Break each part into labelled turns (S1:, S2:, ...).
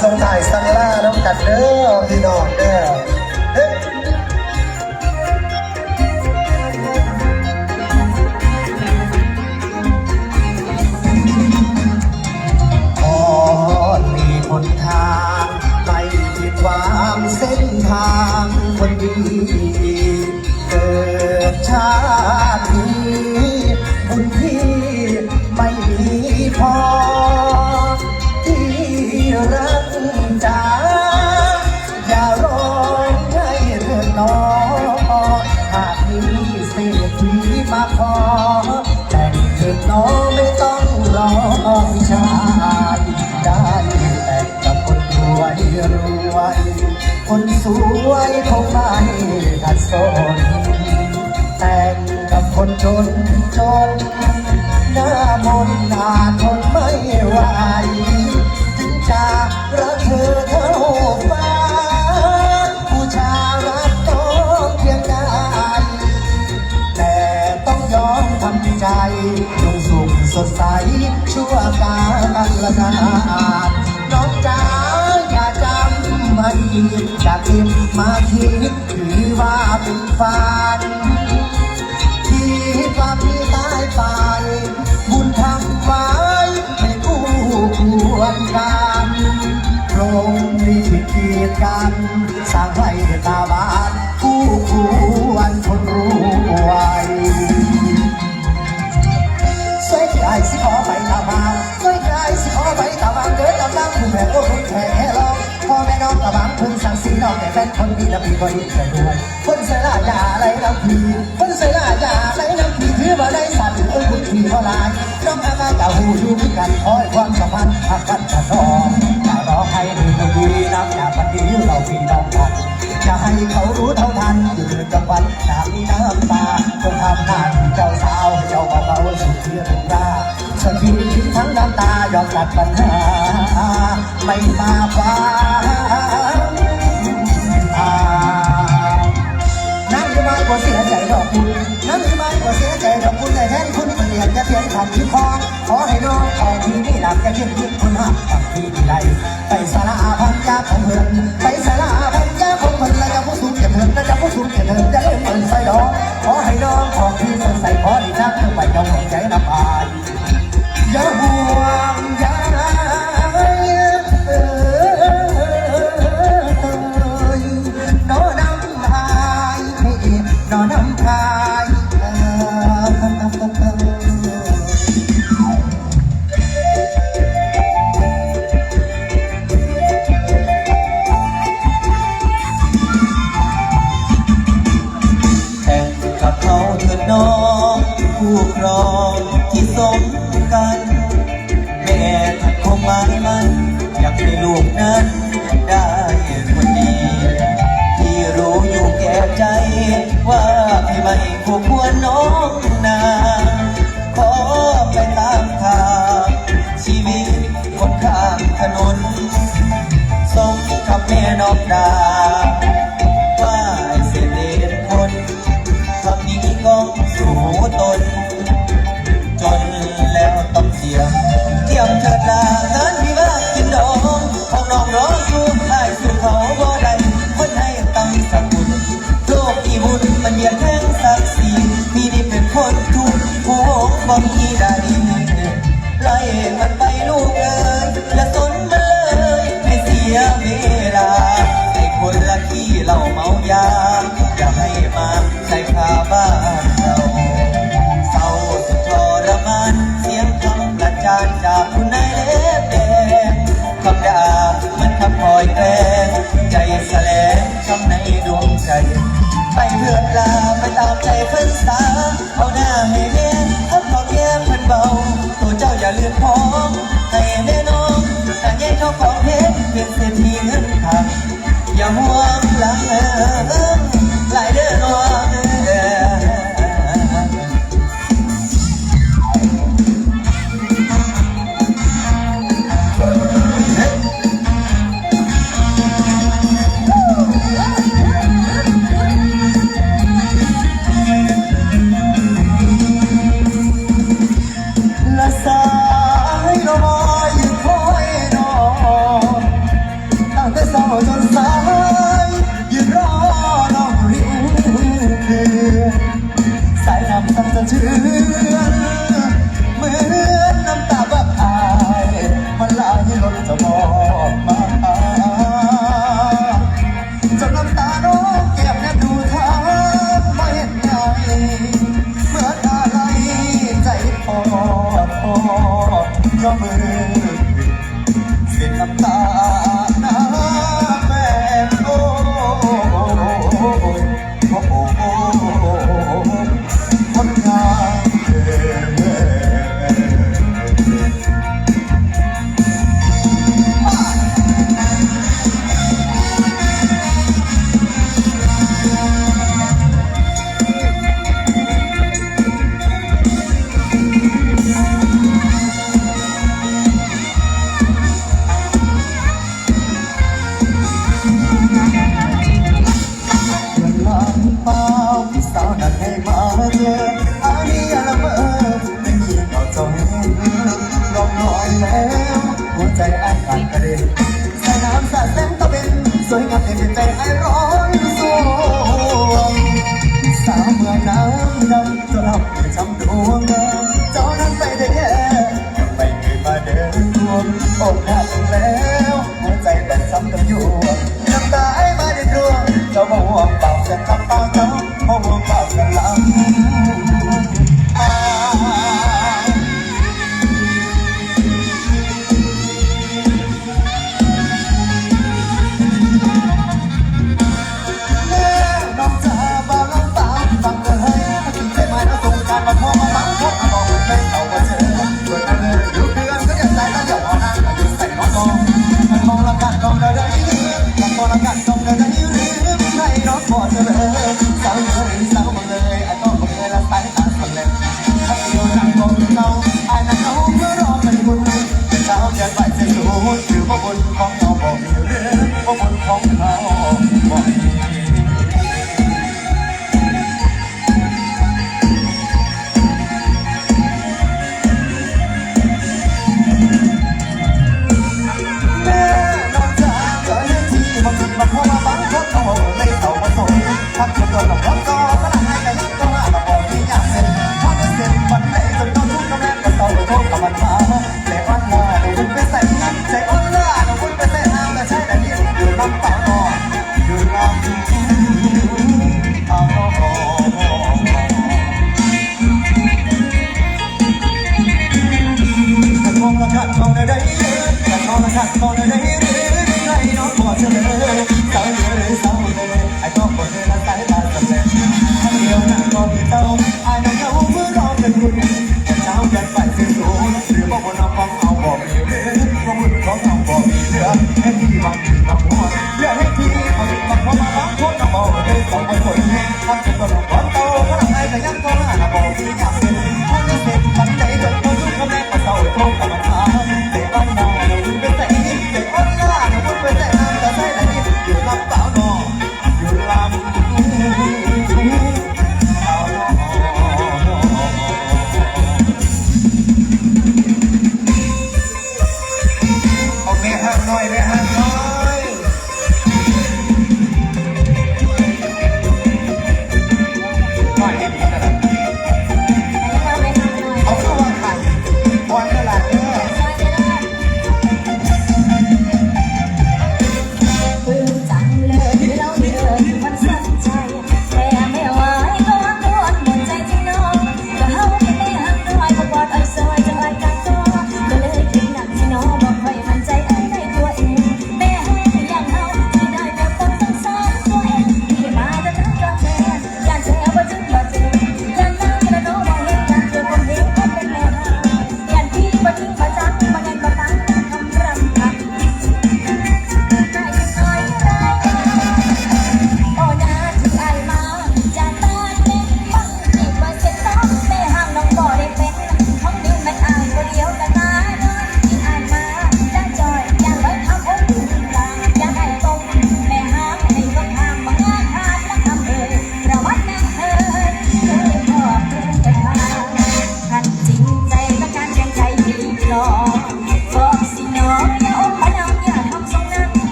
S1: ทรงถ่ายสังล่าน้องกัดเด้อพี่น้องเด้อเฮ้ย
S2: ขอมีหนทางไม่ผิดหวังเส้นทางคนดีเกิดชาตินี้ ถิดน้องไม่ต้องรอชายได้แต่งกับคนรวยรวย คนสวยคงไม่ขัดสนแต่งกับคนจนจนหน้ามนหน้าทนไม่ไหวถึงจะรักเธอเท่าฟ้า ชั่วการละนานน้องจ๋าอย่าจำไม่จากเก็บมาคิดถือว่าเป็นฝันที่ว่าพี่ตายไป บุญทำไว้ให้คู่ควรกันพรงค์มีขีดเกียรติกันสร้างให้ตาบานคู่คำลังผู้แผ่โอ้คุณแผ่ลองพ่อแม่น้องตาบานคุณสั่งสีน้องแต่แฟนคนดีและพี่ก็ยิ่งจะรวยคนเสียละอย่าไรน้ำพีคนเสียละอย่าไรน้ำพีถือว่าได้สัตว์เอ้ยคุณพี่เท่าไรน้องอามากับหูอยู่ด้วยกันคอยความสัมพันธ์หักกันจะทองอย่ารอให้ดีคนดีนับอย่าปฏิยุเราพี่น้องกันอย่าให้เขารู้เท่าทันอยู่ในกลางวันน้ำมีน้ำตาจงทำหน้าที่เจ้าสาวเจ้าเบาๆสุดที่ถึงรา สักทีทั้งน้ำตายอมตัดปัญหา ไม่มาฟ้านั่นคือมากกว่าเสียใจดอกคุณนั่นคือมากกว่าเสียใจดอกคุณแต่แทนคุณเปลี่ยนจะเปลี่ยนขันที่คอขอให้น้องของที่นี่หลับจะคิดคิดคุณหักกับที่ใดไปสาราพันยาของเหินไปสาราพันยาของเหินแล้วจะผู้สูงเกียรติเหินแล้วจะผู้สูงเกียรติเหินจะเล่นเปิดไฟดอกขอให้น้องของที่สดใสขอดีนักทั้งไปจงหัวใจระบาย อย่าห่วงอยน
S3: เลือดพอ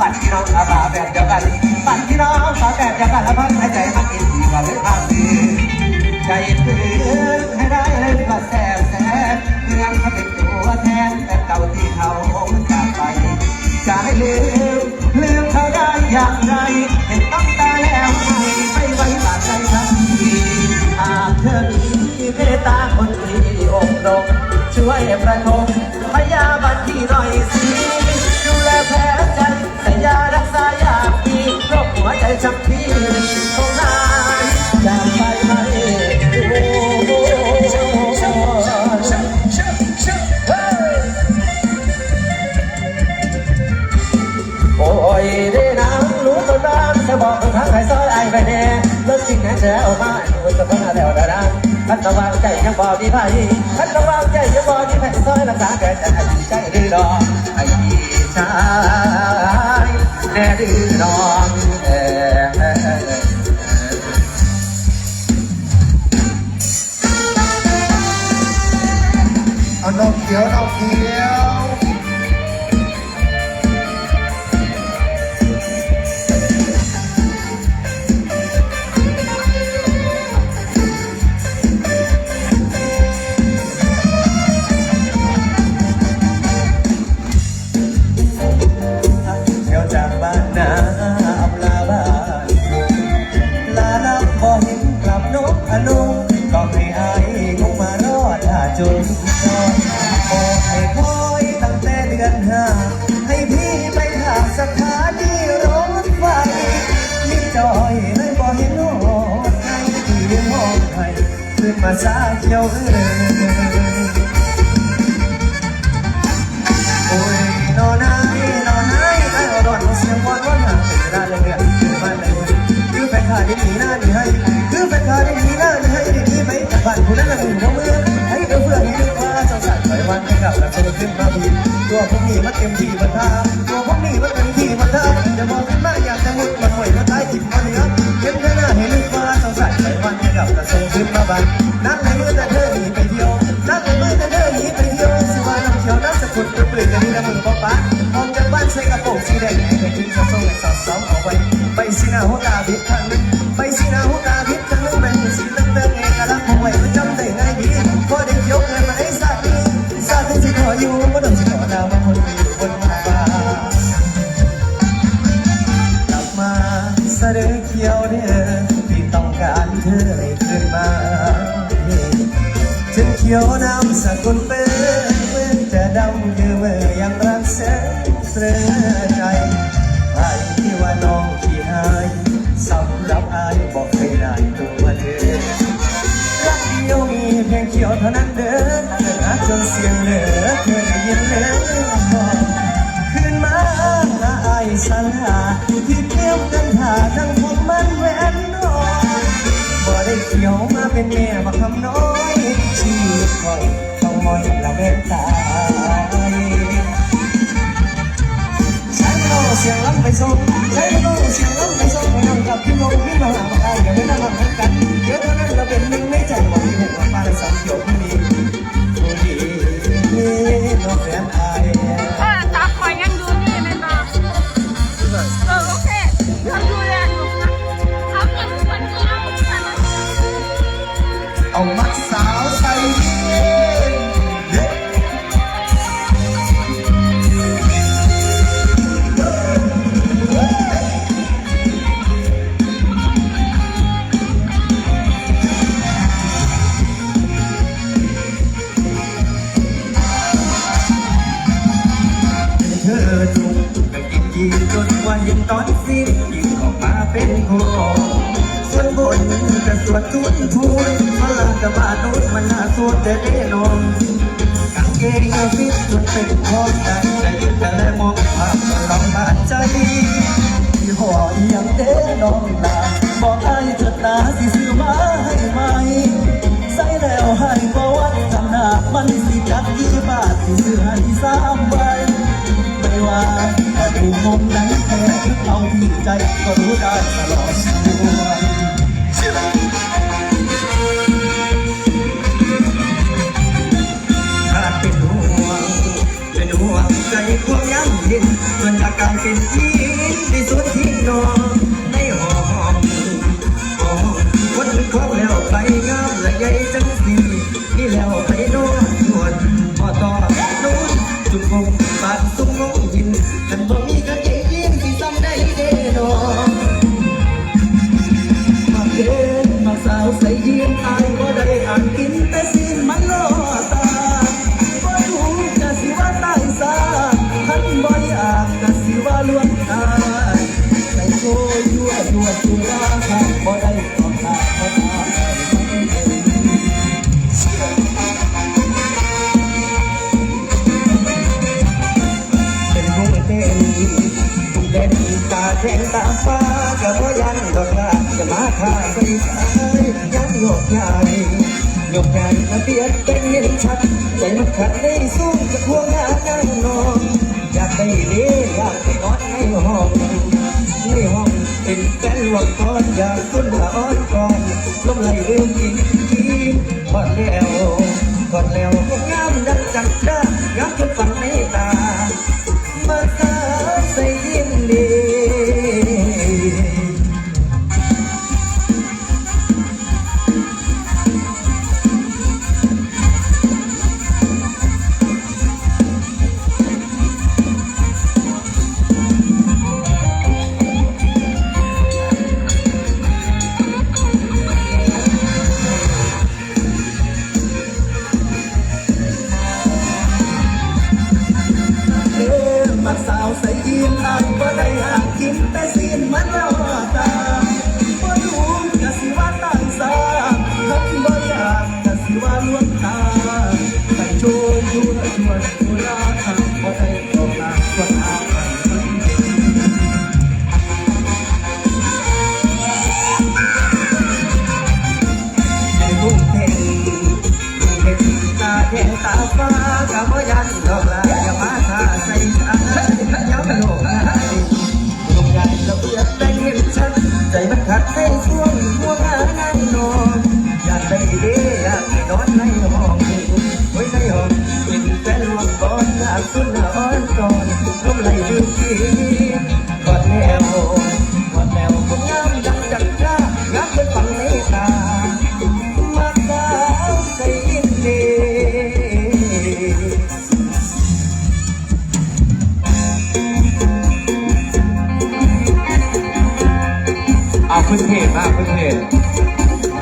S3: ปัดพี่น้อ
S2: งอาบาแบบเดียวกันปัดพี่น้องสาแบบเดียวกันแล้ว
S3: พักหายใจมันอินดีกว่าเลยพักดีใจเพื่อ จจำที่คงหายจากไปไหมโอ้โอ้ยได้น้ำรู้ตัวน้ำจะบอกทางใครซอยไอ้ไปแน่เลิกจริงนะเจ้ามาอุ่นจะพังแล้วดาดังขันตะวางใจยังบอกดีไพ่ขันตะวางใจยังบอกดีไพ่ซอยรักษาแก่ใจใจดื้อดอกไอ้ชายแน่ดื้อดอกาซาเขียวเอ้ยโอ้ยนอนนายนอนนายไอ้ร้อนเสียงวอนวอนหาเป็นได้เลยเนี่ยคือบ้านไหนคือแฟนขาดีหน้าดีให้คือแฟนขาดีหน้าดีให้ดีไปกับบ้านผู้นั้นละมือเขามือให้เพื่อเพื่อนให้นึกว่าจ้าสายไปวันให้กลับแล้วจะขึ้นมาบีตัวพวกนี้มันเต็มที่มันทาตัวพวกนี้มันเต็มที่มันทาจะมองขึ้นมาอยากจะมุดมันหวยมันตายจิตมันเนื้อเห็นหน้าให้นึก วันให้กับแล้วจะขึ้นมาบ้านนั่งในมือแต่เธอหนีไปเที่ยวนั่งในมือแต่เธอหนีไปเที่ยวสิว่าน้ำเขียวน้ำสกุลเปลือกจะมีน้ำมือป๊อปป๊าออกจากบ้านใส่กระโปรงสีแดงไปกินสะสมสาวสาวเอาไว้ไปสิหน้าหัวตาบิดทางนึง เพียงเขียวเท่านั้นเด้อเธอรักจนเสียงเหลือเธอได้ยินเด้อคืนมาหาอายสันหาที่เกี่ยวกันหาทั้งผมมันแหวนนอนบ่ได้เกี่ยวมาเป็นแม่มาคำน้อยชีวิตคอยต้องมอยละเว้นตายฉันเอาเสียงล้ำไปส่งฉันเอาเสียงล้ำไปส่ง ไปนั่งกับพี่น้องพี่มาหามาได้อย่าไม่นั่งมาเหมือนกันเดี๋ยวเท่านั้นเราเป็นหนึ่งในใจบอกมีหัวปลาสามเขียวพี่มีผู้ดีนี่น้องแฟนอา จักกี่บา
S4: ทที่ซื้อที่สามใบไม่ว่าถ้าถูกมองไหนแค่เอาที่ใจก็รู้ได้ตลอด
S3: ขาดเป็นห่วงเป็นห่วใจควงย้ำเย็นส่วนอาการเป็นที่ที่สุดที่นอน
S4: Thank you. ยกงา
S3: นมาเบียดป็นเห็นชัด ใจมันขัดได้สู้จะควงหานั่งนอนอยากไปเลี้ยอยากไปนอนในห้องในห้องเป็นแฟนหลวงตอนอยากต้นละอ้อนก่อนลมไหลเรื่องกินกินพอแล้ว
S4: Yeah.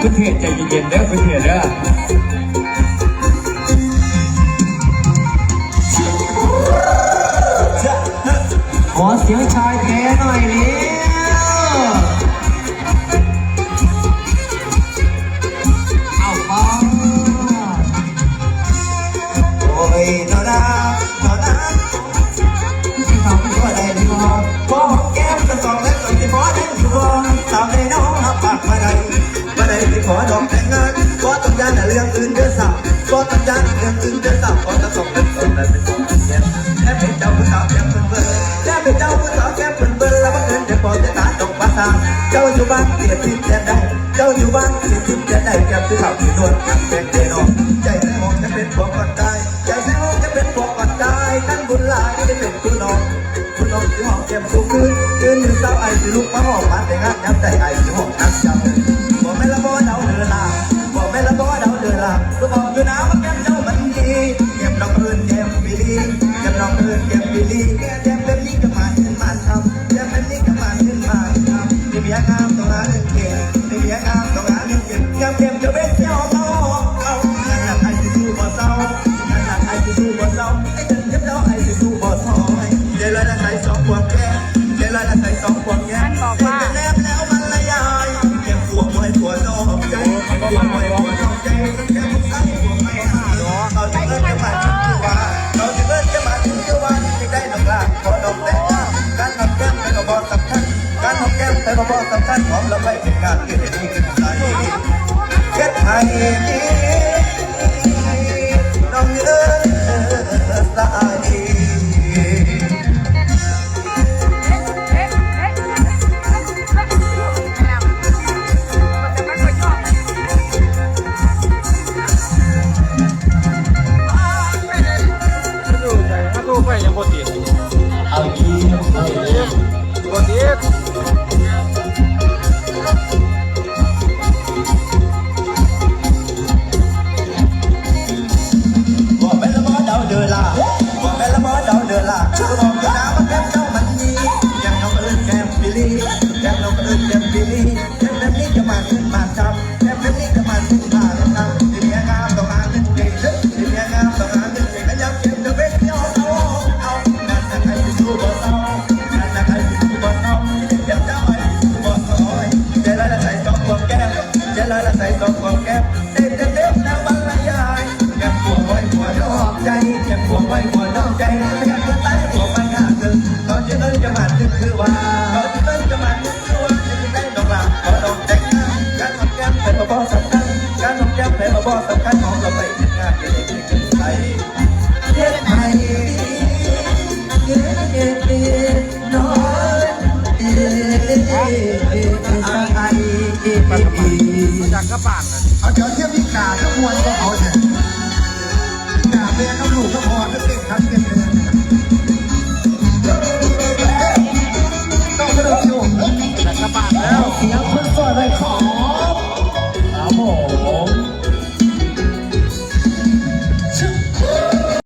S4: คุณ
S3: เทศใจเย็น
S5: ๆเด้อคุณเท
S3: ศเด้อ ถึงจะสาวก็จะส่งเป็นส่งแเป็นขงเสีแค่เป็นเจ้าผู้สาวแค่เพิ่นเบิ่งแค่เป็นเจ้าผู้สาวแค่เพิ่นเบิ่งแล้วบังเอิญจพอจะตาตกมาทางเจ้าอยู่บ้านเสียทิ้งจะได้ เจ้าอยู่บ้านเสียทิ้งจะได้แก้มที่เขาที่นวดกับแก้มเจนองใจแม่มองจะเป็นผัวก่อนได้ใจแม่มองจะเป็นผัวก่อนได้นั่นบุญลายจะเป็นคุณนองคุณนองที่ห้องแก้มสูงขึ้นยืนอยู่เสาไอ้ที่ลุกมาห้องผ่านแต่งานย้ำใจไอ้ที่ห้องนักจำ บ่สำคัญของเราไม่เป็นการเกิดเหตุขึ้นใจ
S6: เกิดไทยน้องเอ๋สาย
S3: ยังบ่ติด
S7: เอาอีก
S3: บ่
S6: ใจเจ็บปวดไว้
S2: กว่าน้ำใจ